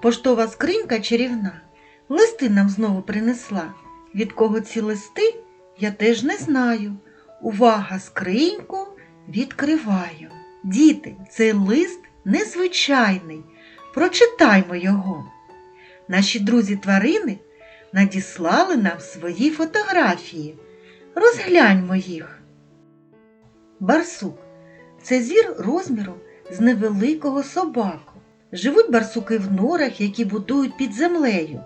Поштова скринька чарівна листи нам знову принесла. Від кого ці листи, я теж не знаю. Увага, скриньку відкриваю. Діти, цей лист незвичайний. Прочитаймо його. Наші друзі-тварини надіслали нам свої фотографії. Розгляньмо їх. Барсук це звір розміром з невеликого собаку. Живуть барсуки в норах, які будують під землею.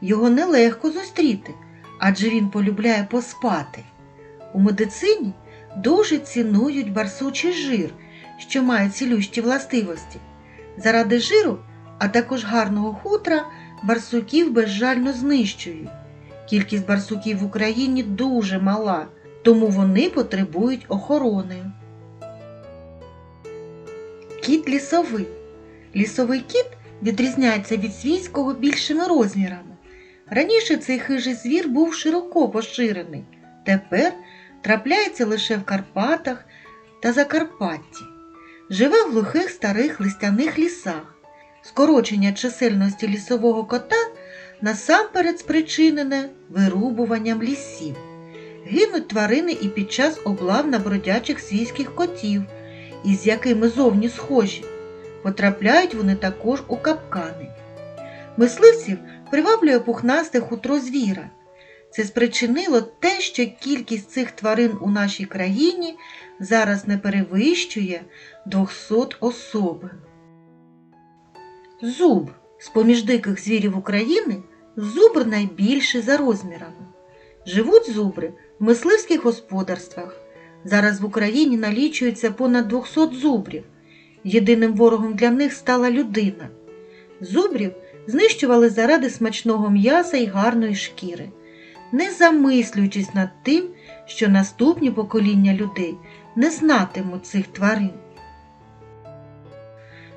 Його нелегко зустріти, адже він полюбляє поспати. У медицині дуже цінують барсучий жир, що має цілющі властивості. Заради жиру, а також гарного хутра, барсуків безжально знищують. Кількість барсуків в Україні дуже мала, тому вони потребують охорони. Кіт лісовий. Лісовий кіт відрізняється від свійського більшими розмірами. Раніше цей хижий звір був широко поширений, тепер трапляється лише в Карпатах та Закарпатті. Живе в глухих старих листяних лісах. Скорочення чисельності лісового кота насамперед спричинене вирубуванням лісів. Гинуть тварини і під час облав на бродячих свійських котів, із якими зовні схожі. Потрапляють вони також у капкани. Мисливців приваблює пухнасте хутро звіра. Це спричинило те, що кількість цих тварин у нашій країні зараз не перевищує 200 особин. Зуб з-поміж диких звірів України зубр найбільший за розмірами. Живуть зубри в мисливських господарствах. Зараз в Україні налічується понад 200 зубрів. Єдиним ворогом для них стала людина. Зубрів знищували заради смачного м'яса і гарної шкіри, не замислюючись над тим, що наступні покоління людей не знатимуть цих тварин.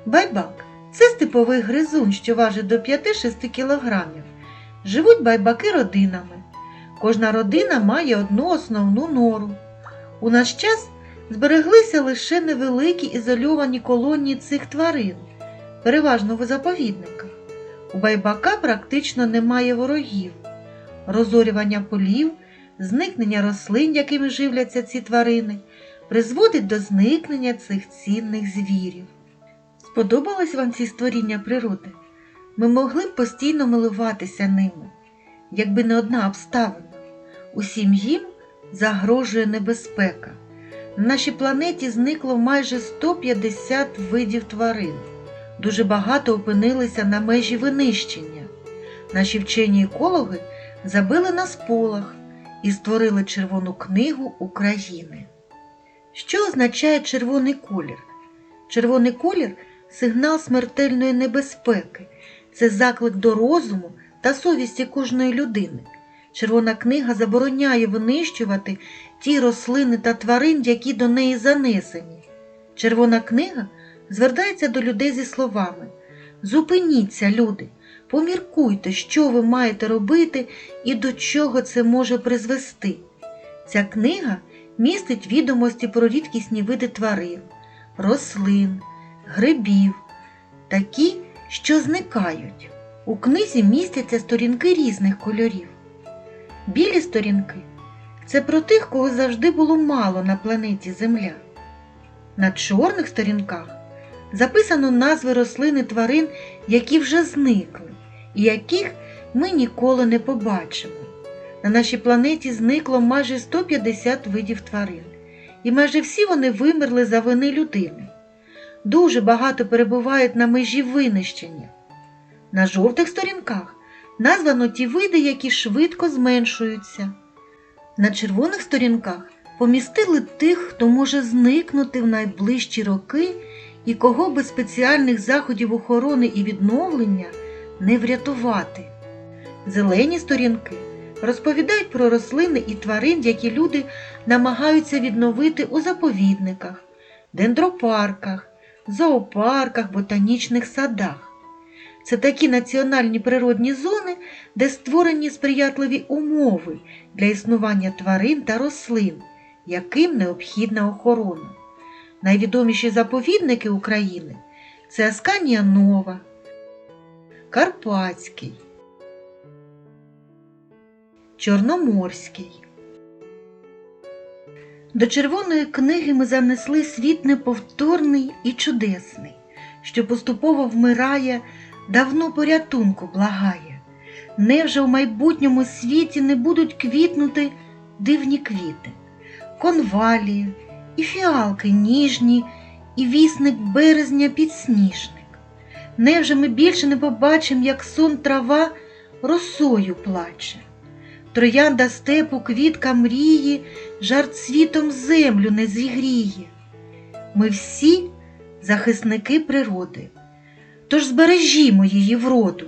Байбак це степовий гризун, що важить до 5-6 кілограмів. Живуть байбаки родинами. Кожна родина має одну основну нору. У наш час збереглися лише невеликі ізольовані колонії цих тварин, переважно в заповідниках. У байбака практично немає ворогів. Розорювання полів, зникнення рослин, якими живляться ці тварини, призводить до зникнення цих цінних звірів. Сподобалось вам ці створіння природи? Ми могли б постійно милуватися ними, якби не одна обставина. Усім їм загрожує небезпека. На нашій планеті зникло майже 150 видів тварин. Дуже багато опинилися на межі винищення. Наші вчені екологи забили на сполох і створили Червону книгу України. Що означає червоний колір? Червоний колір сигнал смертельної небезпеки, це заклик до розуму та совісті кожної людини. Червона книга забороняє винищувати ті рослини та тварин, які до неї занесені. Червона книга звертається до людей зі словами Зупиніться, люди, поміркуйте, що ви маєте робити і до чого це може призвести. Ця книга містить відомості про рідкісні види тварин, рослин, грибів, такі, що зникають. У книзі містяться сторінки різних кольорів. Білі сторінки це про тих, кого завжди було мало на планеті Земля. На чорних сторінках записано назви рослин і тварин, які вже зникли, і яких ми ніколи не побачимо. На нашій планеті зникло майже 150 видів тварин, і майже всі вони вимерли за вини людини. Дуже багато перебувають на межі винищення. На жовтих сторінках названо ті види, які швидко зменшуються. На червоних сторінках помістили тих, хто може зникнути в найближчі роки і кого без спеціальних заходів охорони і відновлення не врятувати. Зелені сторінки розповідають про рослини і тварин, які люди намагаються відновити у заповідниках, дендропарках, зоопарках, ботанічних садах. Це такі національні природні зони, де створені сприятливі умови для існування тварин та рослин, яким необхідна охорона. Найвідоміші заповідники України це Асканія Нова, Карпатський, Чорноморський. До червоної книги ми занесли світ неповторний і чудесний, що поступово вмирає, давно порятунку благає. Невже в майбутньому світі не будуть квітнути дивні квіти, конвалії, і фіалки ніжні, і вісник березня підсніжник? Невже ми більше не побачимо, як сон трава росою плаче? Троянда степу квітка мрії, жар цвітом землю не зігріє. Ми всі захисники природи, тож збережімо її вроду,